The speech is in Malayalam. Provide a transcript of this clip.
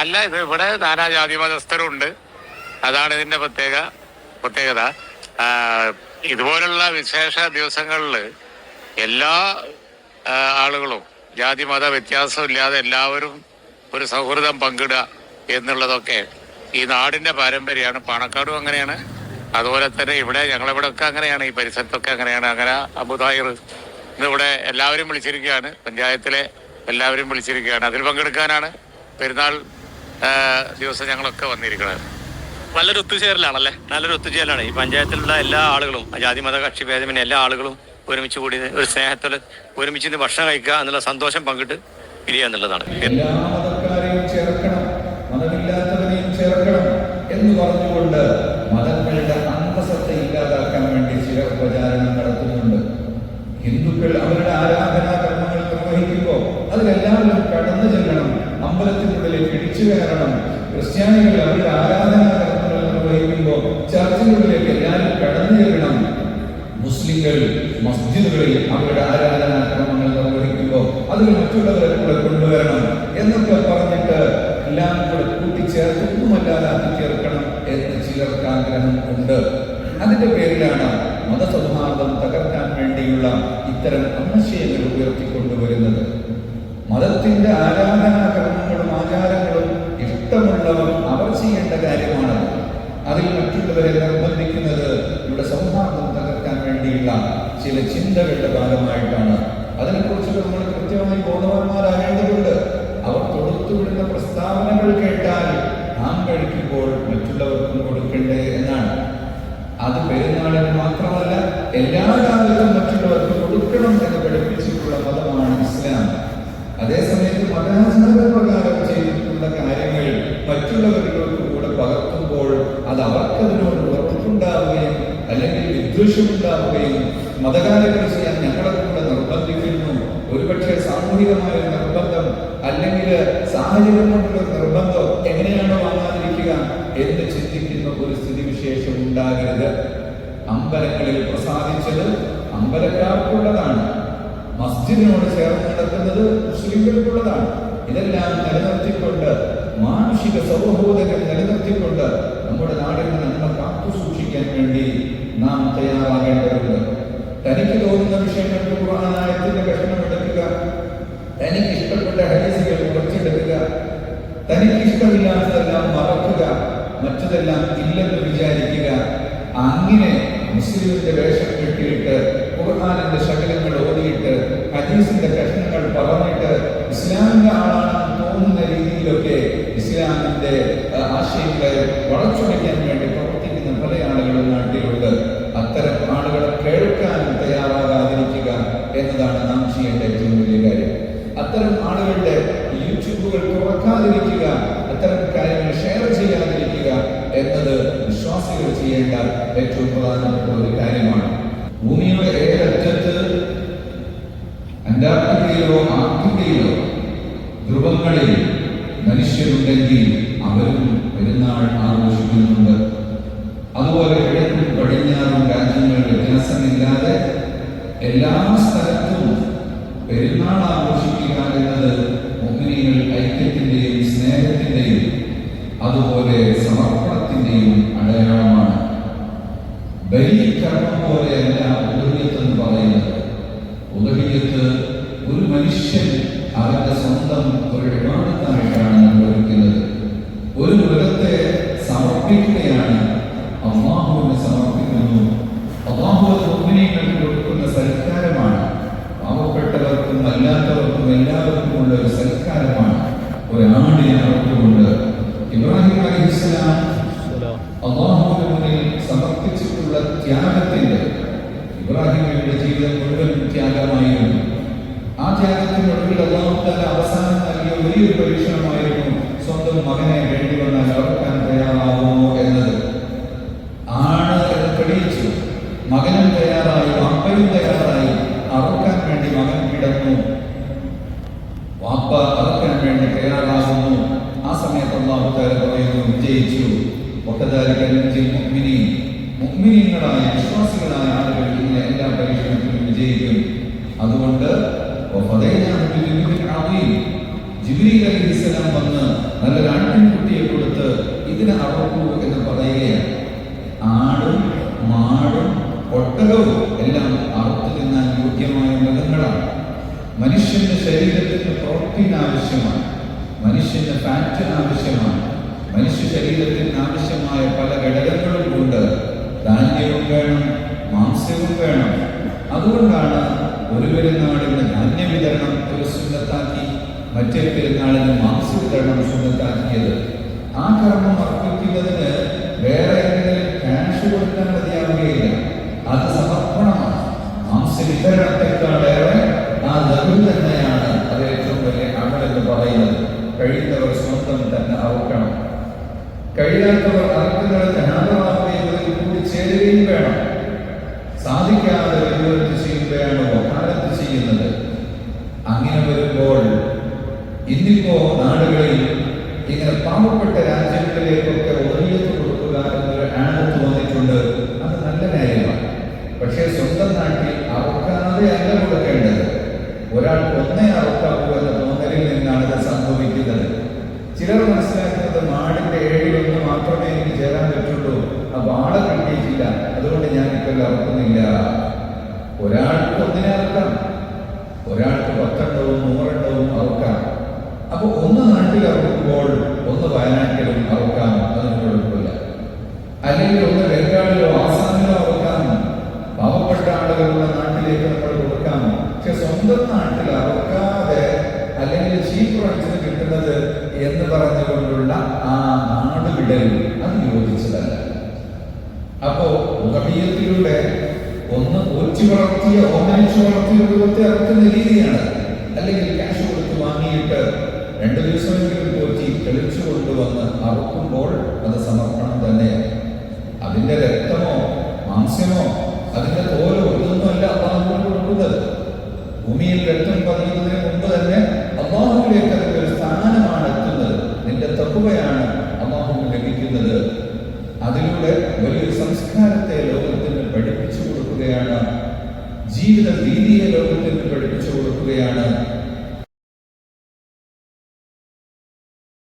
അല്ല ഇത് ഇവിടെ നാനാജാതി മതസ്ഥരുണ്ട് അതാണ് ഇതിന്റെ പ്രത്യേക പ്രത്യേകത. ഇതുപോലുള്ള വിശേഷ ദിവസങ്ങളിൽ എല്ലാ ആളുകളും ജാതി മത വ്യത്യാസമില്ലാതെ എല്ലാവരും ഒരു സൗഹൃദം പങ്കിടുക എന്നുള്ളതൊക്കെ ഈ നാടിന്റെ പാരമ്പര്യമാണ്. പാണക്കാടും അങ്ങനെയാണ്. അതുപോലെ തന്നെ ഇവിടെ ഞങ്ങളിവിടെ ഒക്കെ അങ്ങനെയാണ്. ഈ പരിസരത്തൊക്കെ അങ്ങനെയാണ്. അങ്ങനെ അബുദായിർ ഇന്നിവിടെ എല്ലാവരും വിളിച്ചിരിക്കുകയാണ്. പഞ്ചായത്തിലെ എല്ലാവരും വിളിച്ചിരിക്കുകയാണ്. അതിൽ പങ്കെടുക്കാനാണ് പെരുന്നാൾ ദിവസം ഞങ്ങളൊക്കെ വന്നിരിക്കുന്നത് നല്ലൊരു ഒത്തുചേരലാണല്ലേ? നല്ലൊരു ഒത്തുചേരലാണ്. ഈ പഞ്ചായത്തിലുള്ള എല്ലാ ആളുകളും ജാതി മത കക്ഷി ഭേദമിന് എല്ലാ ആളുകളും ഒരുമിച്ച് കൂടി ഒരു സ്നേഹത്തോടെ ഒരുമിച്ച് ഇന്ന് ഭക്ഷണം കഴിക്കുക എന്നുള്ള സന്തോഷം പങ്കിട്ട് പിരിയുക എന്നുള്ളതാണ്. എല്ലാ മതക്കാരെയും ചേർക്കണം മതമില്ലാത്തവരെയും ചേർക്കണം എന്ന് പറഞ്ഞുകൊണ്ട് മതങ്ങളുടെ അന്തസത്ത ഇല്ലാതാക്കാൻ വേണ്ടി ചിലർ പ്രചാരണം നടത്തുന്നുണ്ട്. ഹിന്ദുക്കൾ അവരുടെ ആരാധനാ കർമ്മങ്ങൾ നിർവഹിക്കുമ്പോൾ അതിലെല്ലാവരും കടന്നു ചെല്ലണം പിടിച്ചു കയറണം ക്രിസ്ത്യാനികൾ അവരുടെ ആരാധനാ കർമ്മങ്ങൾ നിർവഹിക്കുമ്പോൾ ചർച്ചുകളിലേക്ക് എല്ലാവരും കടന്നു ചെല്ലണം മുസ്ലിങ്ങൾ മസ്ജിദുകളിൽ അവരുടെ ആരാധനാക്രമങ്ങൾ നിർവഹിക്കുമ്പോൾ അതിൽ മറ്റുള്ളവരെ കൂടെ കൊണ്ടുവരണം എന്നൊക്കെ പറഞ്ഞിട്ട് എല്ലാം കൂടെ കൂട്ടിച്ചേർത്ത് ഒന്നുമല്ലാതാക്കി ചേർക്കണം എന്ന് ചിലർക്ക് ആഗ്രഹം ഉണ്ട്. അതിന്റെ പേരിലാണ് മതസൗഹാർദ്ദം തകർക്കാൻ വേണ്ടിയുള്ള ഇത്തരം ആശയങ്ങൾ ഉയർത്തിക്കൊണ്ടുവരുന്നത്. മതത്തിന്റെ ആരാധനാ കർമ്മങ്ങളും ആചാരങ്ങളും ഇഷ്ടമുള്ളവർ അവർ ചെയ്യേണ്ട കാര്യമാണ്. അതിൽ മറ്റുള്ളവരെ നിർബന്ധിക്കുന്നത് ഇവിടെ സൗഹാർദ്ദം തകർക്കാൻ വേണ്ടിയുള്ള ചില ചിന്തകളുടെ ഭാഗമായിട്ടാണ്. അതിനെക്കുറിച്ച് നമ്മൾ കൃത്യമായി ബോധവാന്മാരാകേണ്ടതുണ്ട്. അവർ തൊടുത്തുവിടുന്ന പ്രസ്താവനകൾ കേട്ടാൽ നാം കഴിക്കുമ്പോൾ മറ്റുള്ളവർക്കും കൊടുക്കണ്ടേ എന്നാണ്. അത് പെരുന്നാളിന് മാത്രമല്ല എല്ലാ കാലത്തും വിദ്വേഷമുണ്ടാവുകയും മതകാര്യങ്ങൾ ചെയ്യാൻ ഞങ്ങളെ കൂടെ നിർബന്ധിക്കുന്നു. ഒരുപക്ഷെ സാമൂഹികമായ നിർബന്ധം അല്ലെങ്കിൽ സാഹചര്യം കൊണ്ടുള്ള നിർബന്ധം എങ്ങനെയാണോ വാങ്ങാതിരിക്കുക എന്ന് ചിന്തിക്കുന്ന ഒരു സ്ഥിതിവിശേഷം ഉണ്ടാകരുത്. അമ്പലങ്ങളിൽ പ്രസാദിച്ചത് അമ്പലക്കാർക്കുള്ളതാണ്. മസ്ജിദിനോട് ചേർന്ന് നടക്കുന്നത് മുസ്ലിങ്ങൾക്കുള്ളതാണ്. ഇതെല്ലാം നിലനിർത്തിക്കൊണ്ട് മാനുഷിക സൗഹോദരം നിലനിർത്തിക്കൊണ്ട് നമ്മുടെ നാടിനെ നന്മ കാത്തു സൂക്ഷിക്കാൻ വേണ്ടി നാം തയ്യാറാകേണ്ടതുണ്ട്. തനിക്ക് തോന്നുന്ന വിഷയങ്ങൾക്ക് ഖുർആനായത്തിന്റെ കഷ്ണം എടുക്കുക. തനിക്ക് ഇഷ്ടപ്പെട്ട ഹരീസുകൾ കുറച്ചെടുക്കുക. തനിക്ക് ഇഷ്ടമില്ലാത്തതെല്ലാം മറക്കുക. മറ്റതെല്ലാം ഇല്ലെന്ന് വിചാരിക്കുക. അങ്ങനെ മുസ്ലിമിന്റെ വേഷം കെട്ടിയിട്ട് ഖുർആാനിന്റെ ശകലങ്ങൾ ഓടിയിട്ട് ഹദീസിന്റെ കഷ്ണങ്ങൾ പറഞ്ഞിട്ട് ഇസ്ലാമിന്റെ ആളാണെന്ന് തോന്നുന്ന രീതിയിലൊക്കെ ഇസ്ലാമിന്റെ ആശയങ്ങളെ വളച്ചൊടിക്കാൻ വേണ്ടി പ്രവർത്തിക്കുന്ന പല ആളുകളും നാട്ടിലുണ്ട് അത്തരം ആളുകളെ കേൾക്കാൻ തയ്യാറാകാതിരിക്കുക എന്നതാണ് നാം ചെയ്യേണ്ട ഏറ്റവും വലിയ കാര്യം അത്തരം ആളുകളുടെ യൂട്യൂബുകൾ തുറക്കാതിരിക്കുക അത്തരം കാര്യങ്ങൾ ഷെയർ ചെയ്യാതിരിക്കുക എന്നത് വിശ്വാസികൾ ചെയ്യേണ്ട ഏറ്റവും പ്രധാനപ്പെട്ട ഒരു കാര്യമാണ്. ഭൂമിയുടെ ഏതറ്റത്ത് അന്റാർട്ടിക്കയിലോ ആഫ്രിക്കയിലോ ധ്രുവങ്ങളിൽ മനുഷ്യരുണ്ടെങ്കിൽ അവരും പെരുന്നാൾ ആഘോഷിക്കുന്നുണ്ട്. അതുപോലെ കിഴക്കും പടിഞ്ഞാറും രാജ്യങ്ങൾ വ്യത്യാസമില്ലാതെ എല്ലാ സ്ഥലത്തും പെരുന്നാൾ ആഘോഷിക്കുക എന്നത് മുഗ്നീകൾ ഐക്യത്തിന്റെയും സ്നേഹത്തിന്റെയും അതുപോലെ സമർപ്പണത്തിന്റെയും ബലികർമ്മം പോലെയല്ല ഉദഹിയത്ത് എന്ന് പറയുന്നത്. ഉദഹിയത്ത് ഒരു മനുഷ്യൻ അവന്റെ സ്വന്തം ഒരു വിമാനത്തായിട്ടാണ് നിർവഹിക്കുന്നത് ഒരു മൃഗത്തെ സമർപ്പിക്കുകയാണ്. അള്ളാഹുവിന് സമർപ്പിക്കുന്നു. അള്ളാഹു മുഗ്നീകൾക്ക് കൊടുക്കുന്ന സൽക്കാരമാണ്. പാവപ്പെട്ടവർക്കും അല്ലാത്തവർക്കും എല്ലാവർക്കും ഉള്ള ഒരു സൽക്കാരമാണ്. ഒരു ആടിനെ അറുത്തുകൊണ്ട് ഇബ്രാഹിം ഇസ്ലാം അള്ളാഹുവിന് മുന്നിൽ സമർപ്പിച്ചിട്ടുള്ള ത്യാഗത്തിന്റെ ഇബ്രാഹിമിന്റെ ജീവിതം മുഴുവൻ ത്യാഗമായിരുന്നു. ആ ത്യാഗത്തിനൊടുവിൽ അള്ളാഹു അവസാനം നൽകിയ വലിയൊരു പരീക്ഷണമായിരുന്നു സ്വന്തം മകനെ വേണ്ടി വന്നാൽ അവർക്കാൻ തയ്യാറാകുമോ എന്നത്. ആണ് എന്ന് തെളിയിച്ചു. മകനും തയ്യാറായി അപ്പയും തയ്യാറായി. അറുക്കാൻ വേണ്ടി മകൻ കിടന്നു. വാപ്പ അറുക്കാൻ വേണ്ടി തയ്യാറാകുന്നു. ആ സമയത്ത് അള്ളാഹു താല പറയുന്നു വിജയിച്ചു. മുഗ്മിനി മുഗ്മിനികളായ വിശ്വാസികളായ ആളുകൾ ഇങ്ങനെ എല്ലാ പരീക്ഷണത്തിലും വിജയിക്കും. അതുകൊണ്ട് വഫദൈനാഹു വന്ന് നല്ലൊരു ജിബ്രീൽ കൊടുത്ത് ഇതിനെ അറുക്കൂ എന്ന് പറയുകയാണ്. ആടും മാടും ഒട്ടകവും എല്ലാം അറുത്തു തിന്നാൻ യോഗ്യമായ മൃഗങ്ങളാണ്. മനുഷ്യന്റെ ശരീരത്തിന് പ്രോട്ടീൻ ആവശ്യമാണ്. മനുഷ്യന്റെ ഫാറ്റിന് ആവശ്യമാണ്. മനുഷ്യ ശരീരത്തിന് ആവശ്യമായ പല ഘടകങ്ങളും ഉണ്ട്. ധാന്യവും വേണം മാംസ്യവും വേണം. അതുകൊണ്ടാണ് ഒരു പെരുന്നാളിന് ധാന്യ വിതരണം ഒരു സുന്നത്താക്കി മറ്റേ പെരുന്നാളിന് മാംസ വിതരണം സുന്നത്താക്കിയത്. ആ കർമ്മം അർപ്പിക്കുന്നതിന് വേറെ എന്തെങ്കിലും ക്യാഷ് കൊടുക്കാൻ മതിയാവുകയില്ല. അത് സമർപ്പണമാണ്. മാംസ വിതരണത്തെക്കാളേറെ ആ ലഘു തന്നെയാണ് അത് ഏറ്റവും വലിയ അമലെന്ന് പറയുന്നത്. കഴിയുന്നവർ സ്വന്തം തന്നെ അറുക്കണം. കഴിയാത്തവർ ഇങ്ങനെ പാവപ്പെട്ട രാജ്യങ്ങളിലേക്കൊക്കെ ഒറിയത്ത് കൊടുക്കുക എന്നൊരു ആണെന്ന് തോന്നിയിട്ടുണ്ട് അത് നല്ല കാര്യമാണ് പക്ഷേ സ്വന്തം നാട്ടിൽ അറക്കാതെ അല്ല കൊടുക്കേണ്ടത്. ഒരാൾ ഒന്നേ അറക്കാവൂ എന്ന തോന്നലിൽ നിന്നാണ് ഇത് സംഭവിക്കുന്നത്. ചിലർ മനസ്സിലാക്കുന്നത് മാടിന്റെ ഏഴിലൊന്ന് മാത്രമേ എനിക്ക് ചേരാൻ പറ്റുള്ളൂ. അപ്പൊ ആളെ കിട്ടിയിട്ടില്ല. അതുകൊണ്ട് ഞാൻ ഇപ്പോൾ അറക്കുന്നില്ല. ഒരാൾക്ക് ഒന്നിനെ അറക്കാം. ഒരാൾക്ക് പത്തെണ്ണവും നൂറെണ്ണവും അറക്കാം. അപ്പൊ ഒന്ന് നാട്ടിൽ ഒന്ന് വയനാട്ടിലും അറക്കാം അതിന് കുഴപ്പമില്ല അല്ലെങ്കിൽ ഒന്ന് ബംഗാളിലോ ആസാമിലോ അറക്കാം പാവപ്പെട്ട ആളുകളുടെ നാട്ടിലേക്ക് നമ്മൾ കൊടുക്കാം പക്ഷെ സ്വന്തം നാട്ടിൽ അറക്കാതെ അല്ലെങ്കിൽ ചീപ്പ് റൈറ്റ്സിന് കിട്ടുന്നത് എന്ന് പറഞ്ഞുകൊണ്ടുള്ള ആ നാട് വിടൽ അത് യോജിച്ചതല്ല. അപ്പോ ഉദമീയത്തിലൂടെ ഒന്ന് ഒച്ചു വളർത്തിയ ഓമനിച്ചു വളർത്തിയ രൂപത്തെ രീതിയാണ്. അല്ലെങ്കിൽ ക്യാഷ് കൊടുത്ത് വാങ്ങിയിട്ട് രണ്ടു ദിവസമെങ്കിലും പോറ്റി തെളിച്ചു കൊണ്ടുവന്ന് അറുക്കുമ്പോൾ അത് സമർപ്പണം തന്നെയാണ്. അതിന്റെ രക്തമോ മാംസ്യമോ അതിന്റെ തോലോ ഇതൊന്നുമല്ല അള്ളാഹുവിന് കൊടുക്കുന്നത്. ഭൂമിയിൽ രക്തം പതിയുന്നതിന് മുമ്പ് തന്നെ അള്ളാഹുവിലേക്ക് അതിന്റെ ഒരു സ്ഥാനമാണ് എത്തുന്നത്. നിന്റെ തപ്പുകയാണ് അള്ളാഹുവിന് ലഭിക്കുന്നത്. അതിലൂടെ വലിയൊരു സംസ്കാരത്തെ ലോകത്തിന് പഠിപ്പിച്ചു കൊടുക്കുകയാണ്. ജീവിത രീതിയെ ലോകത്തിന് പഠിപ്പിച്ചു കൊടുക്കുകയാണ്.